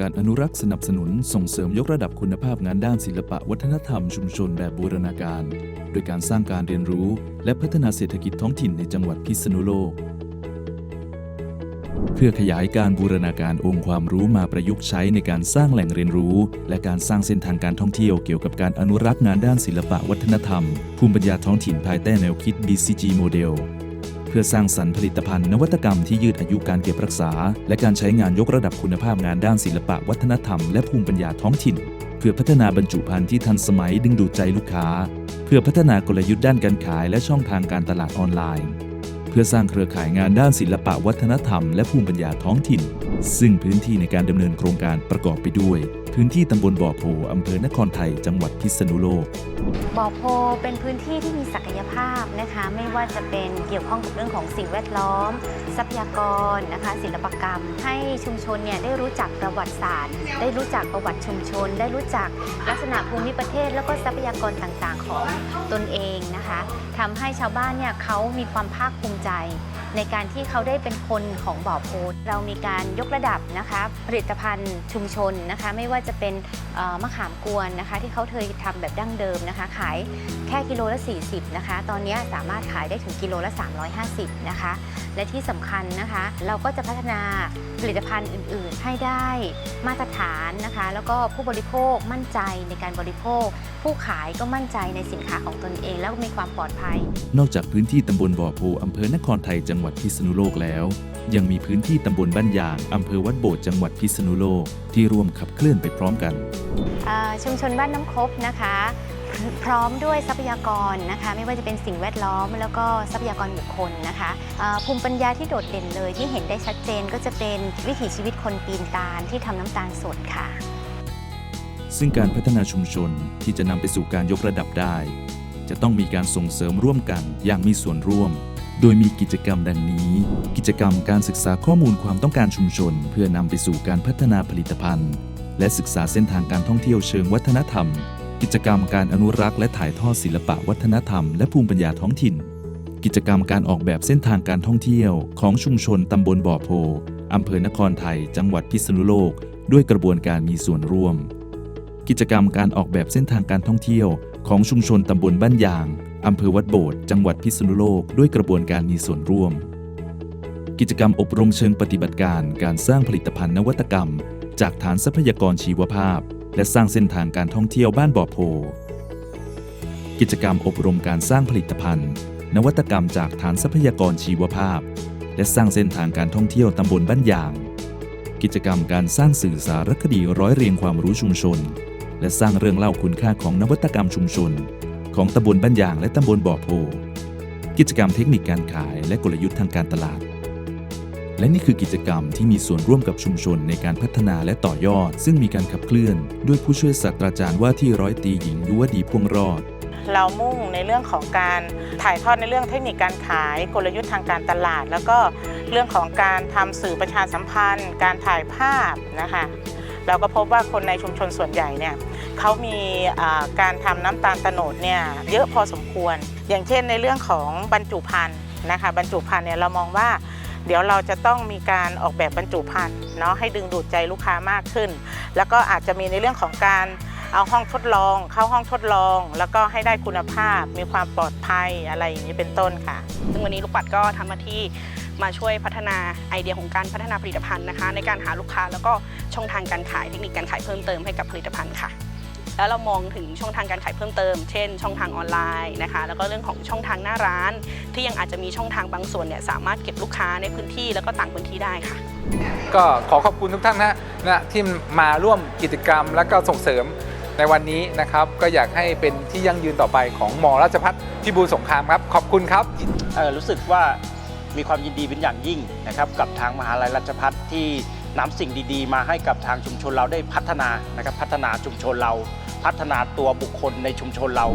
การอนุรักษ์สนับสนุนส่งเสริมยกระดับคุณภาพงานด้านศิลปะวัฒนธรรมชุมชนแบบบูรณาการ โดยการสร้างการเรียนรู้ และพัฒนาเศรษฐกิจท้องถิ่นในจังหวัดพิษณุโลก เพื่อขยายการบูรณาการองค์ความรู้มาประยุกต์ใช้ในการสร้างแหล่งเรียนรู้ และการสร้างเส้นทางการท่องเที่ยวเกี่ยวกับการอนุรักษ์งานด้านศิลปะวัฒนธรรม ภูมิปัญญาท้องถิ่นภายใต้แนวคิด BCG โมเดล เพื่อสร้างสรรค์ผลิตภัณฑ์นวัตกรรมที่ยืดอายุการเก็บรักษา และการใช้งานยกระดับคุณภาพงานด้านศิลปะวัฒนธรรมและภูมิปัญญาท้องถิ่น เพื่อพัฒนาบรรจุภัณฑ์ที่ทันสมัยดึงดูดใจลูกค้า เพื่อพัฒนากลยุทธ์ด้านการขายและช่องทางการตลาดออนไลน์ เพื่อสร้างเครือข่ายงานด้านศิลปะวัฒนธรรมและภูมิปัญญาท้องถิ่น ซึ่งพื้นที่ในการดำเนินโครงการประกอบไปด้วย พื้นที่ตำบลบ่อโพอำเภอนครไทย จังหวัดพิษณุโลก บ่อโพเป็นพื้นที่ที่มีศักยภาพนะคะ ไม่ว่าจะเป็นเกี่ยวข้องกับเรื่องของสิ่งแวดล้อม ทรัพยากรนะคะ ศิลปกรรม ให้ชุมชนเนี่ยได้รู้จักประวัติศาสตร์ ได้รู้จักประวัติชุมชน ได้รู้จักลักษณะภูมิประเทศ แล้วก็ทรัพยากรต่างๆ ของตนเองนะคะทำให้ชาวบ้านเนี่ยเขามีความภาคภูมิใจ ในการที่เขาได้เป็นคนของบ่อโพเรามีการยกระดับนะคะผลิตภัณฑ์ชุมชนนะคะไม่ว่าจะเป็นมะขามกวนนะคะที่เขาเคยทำแบบดั้งเดิมนะคะ ขายแค่กิโลละ 40นะคะตอนนี้สามารถขายได้ถึงกิโลละ 350นะคะและที่สำคัญนะคะ เราก็จะพัฒนาผลิตภัณฑ์อื่น ๆ ให้ได้มาตรฐานนะคะ แล้วก็ผู้บริโภคมั่นใจในการบริโภค ผู้ขายก็มั่นใจในสินค้าของตนเอง แล้วมีความปลอดภัย นอกจากพื้นที่ตำบลบ่อโพอำเภอนครไทยจังหวัดพิษณุโลกแล้ว ยังมีพื้นที่ตำบลบ้านยาง อำเภอวัดโบดจังหวัดพิษณุโลก ที่ร่วมขับเคลื่อนไปพร้อมกัน อ่าชุมชนบ้านน้ำครบนะคะ พร้อมด้วยทรัพยากรนะคะ ไม่ว่าจะเป็นสิ่งแวดล้อม แล้วก็ทรัพยากรบุคคลนะคะอ่าภูมิปัญญาที่โดดเด่นเลยที่เห็นได้ชัดเจนก็จะเป็นวิถีชีวิตคนปีนตาลที่ทำน้ำตาลสดค่ะ ซึ่งการพัฒนาชุมชนที่จะนำไปสู่การยกระดับได้ จะต้องมีการส่งเสริมร่วมกันอย่างมีส่วนร่วม โดยมีกิจกรรมดังนี้ กิจกรรมการศึกษาข้อมูลความต้องการชุมชน เพื่อนำไปสู่การพัฒนาผลิตภัณฑ์ และศึกษาเส้นทางการท่องเที่ยวเชิงวัฒนธรรม กิจกรรมการอนุรักษ์และถ่ายทอดศิลปะวัฒนธรรมและภูมิปัญญาท้องถิ่น กิจกรรมการออกแบบเส้นทางการท่องเที่ยว ของชุมชนตำบลบ่อโพอำเภอนครไทย จังหวัดพิษณุโลก ด้วยกระบวนการมีส่วนร่วม กิจกรรมการออกแบบเส้นทางการท่องเที่ยว ของชุมชนตำบลบ้านยาง อำเภอวัดโบดจังหวัดพิษณุโลกด้วยกระบวนการมีส่วนร่วม กิจกรรมอบรมเชิงปฏิบัติการการสร้างผลิตภัณฑ์นวัตกรรม จากฐานทรัพยากรชีวภาพ และสร้างเส้นทางการท่องเที่ยวบ้านบ่อโพ กิจกรรมอบรมการสร้างผลิตภัณฑ์ นวัตกรรมจากฐานทรัพยากรชีวภาพ และสร้างเส้นทางการท่องเที่ยวตำบลบ้านยาง กิจกรรมการสร้างสื่อสารคดีร้อยเรียงความรู้ชุมชน และสร้างเรื่องเล่าคุณค่าของนวัตกรรมชุมชน ของตำบลบ้านยางและตำบลบ่อโพ กิจกรรมเทคนิคการขายและกลยุทธ์ทางการตลาด และนี่คือกิจกรรมที่มีส่วนร่วมกับชุมชนในการพัฒนาและต่อยอด ซึ่งมีการขับเคลื่อน ด้วยผู้ช่วยศาสตราจารย์ว่าที่ร้อยตีหญิงยุวดีพ่วงรอดเรามุ่งในเรื่องของการถ่ายทอดในเรื่องเทคนิคการขายกลยุทธ์ทางการตลาด แล้วก็เรื่องของการทำสื่อประชาสัมพันธ์ การถ่ายภาพนะคะ เราก็พบว่าคนในชุมชนส่วนใหญ่เนี่ยเขามีการทำน้ำตาลโตนดเนี่ยเยอะพอสมควร อย่างเช่นในเรื่องของบรรจุภัณฑ์นะคะบรรจุภัณฑ์เนี่ยเรามองว่าเดี๋ยวเราจะต้องมีการออกแบบบรรจุภัณฑ์เนาะให้ดึงดูดใจลูกค้ามากขึ้น แล้วก็อาจจะมีในเรื่องของการ เอาห้องทดลองเข้าห้องทดลอง แล้วก็ให้ได้คุณภาพมีความปลอดภัยอะไรอย่างนี้เป็นต้นค่ะ ซึ่งวันนี้ลูกปัดก็ทำหน้าที่มาช่วยพัฒนาไอเดียของการพัฒนาผลิตภัณฑ์นะคะ ในการหาลูกค้าแล้วก็ช่องทางการขายเทคนิคการขายเพิ่มเติมให้กับผลิตภัณฑ์ค่ะ แล้วเรามองถึงช่องทางการขายเพิ่มเติม เช่น ช่องทางออนไลน์นะคะ แล้วก็เรื่องของช่องทางหน้าร้าน ที่ยังอาจจะมีช่องทางบางส่วนเนี่ยสามารถเก็บลูกค้าในพื้นที่แล้วก็ต่างพื้นที่ได้ค่ะ ก็ขอขอบคุณทุกท่านนะนะที่มาร่วมกิจกรรมและก็ส่งเสริม ในวันนี้นะครับก็อยากให้เป็นที่ยั่งยืนต่อไปของมอราชพัฒพิบูลสงครามครับขอบคุณครับเอ่อรู้สึกว่ามีความยินดีเป็นอย่างยิ่งนะครับกับทางมหาลัยราชพัฒที่นำสิ่งดีๆ มาให้กับทางชุมชนเราได้พัฒนานะครับพัฒนาชุมชนเรา พัฒนาตัวบุคคลในชุมชนเรา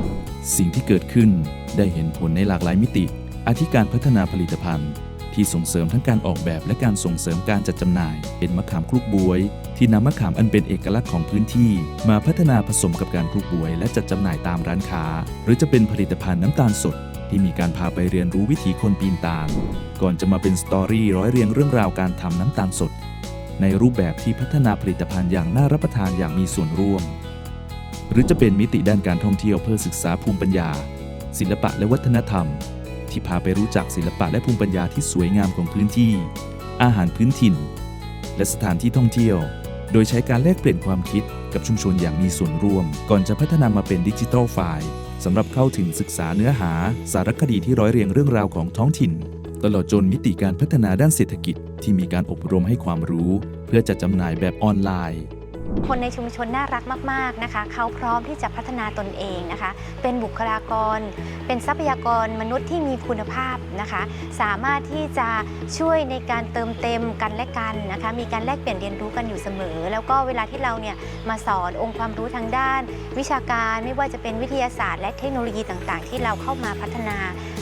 สิ่งที่เกิดขึ้นได้เห็นผลในหลากหลายมิติอาทิการพัฒนาผลิตภัณฑ์ ที่ส่งเสริมทั้งการออกแบบและการส่งเสริมการจัดจำหน่าย เป็นมะขามคลุกบวย ที่นำมะขามอันเป็นเอกลักษณ์ของพื้นที่ มาพัฒนาผสมกับการคลุกบวย และจัดจำหน่ายตามร้านค้า หรือจะเป็นผลิตภัณฑ์น้ำตาลสด ที่มีการพาไปเรียนรู้วิถีคนปีนตาล ก่อนจะมาเป็นสตอรี่ร้อยเรียงเรื่องราวการทำน้ำตาลสด ในรูปแบบที่พัฒนาผลิตภัณฑ์อย่างน่ารับประทานอย่างมีส่วนร่วม หรือจะเป็นมิติด้านการท่องเที่ยวเพื่อศึกษาภูมิปัญญา ศิลปะและวัฒนธรรม ที่พาไปรู้จักศิลปะและภูมิปัญญาที่สวยงามของพื้นที่ อาหารพื้นถิ่น และสถานที่ท่องเที่ยว โดยใช้การแลกเปลี่ยนความคิดกับชุมชนอย่างมีส่วนร่วม ก่อนจะพัฒนามาเป็นดิจิทัลไฟล์สำหรับเข้าถึงศึกษาเนื้อหา สารคดีที่ร้อยเรียงเรื่องราวของท้องถิ่น ตลอดจนมิติการพัฒนาด้านเศรษฐกิจที่มีการอบรมให้ความรู้ เพื่อจะจำหน่ายแบบออนไลน์ คนในชุมชนน่ารักมากๆนะคะ เขาพร้อมที่จะพัฒนาตนเองนะคะ เป็นบุคลากร เป็นทรัพยากรมนุษย์ที่มีคุณภาพนะคะ สามารถที่จะช่วยในการเติมเต็มกันและกันนะคะ มีการแลกเปลี่ยนเรียนรู้กันอยู่เสมอ แล้วก็เวลาที่เราเนี่ยมาสอนองค์ความรู้ทางด้าน วิชาการไม่ว่าจะเป็นวิทยาศาสตร์ และเทคโนโลยีต่างๆ ที่เราเข้ามาพัฒนา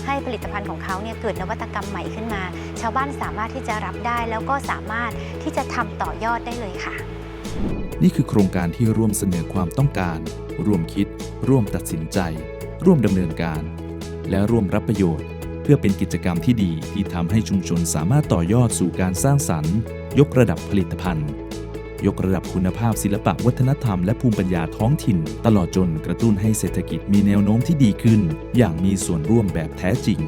ให้ผลิตภัณฑ์ของเขาเนี่ยเกิดนวัตกรรมใหม่ขึ้นมา ชาวบ้านสามารถที่จะรับได้แล้วก็สามารถที่จะทำต่อยอดได้เลยค่ะ นี่คือโครงการที่ร่วมเสนอความต้องการ ร่วมคิด ร่วมตัดสินใจ ร่วมดำเนินการ และร่วมรับประโยชน์ เพื่อเป็นกิจกรรมที่ดีที่ทำให้ชุมชนสามารถต่อยอดสู่การสร้างสรรค์ ยกระดับผลิตภัณฑ์ ยกระดับคุณภาพศิลปะวัฒนธรรมและภูมิปัญญาท้องถิ่น ตลอดจนกระตุ้นให้เศรษฐกิจมีแนวโน้มที่ดีขึ้น อย่างมีส่วนร่วมแบบแท้จริง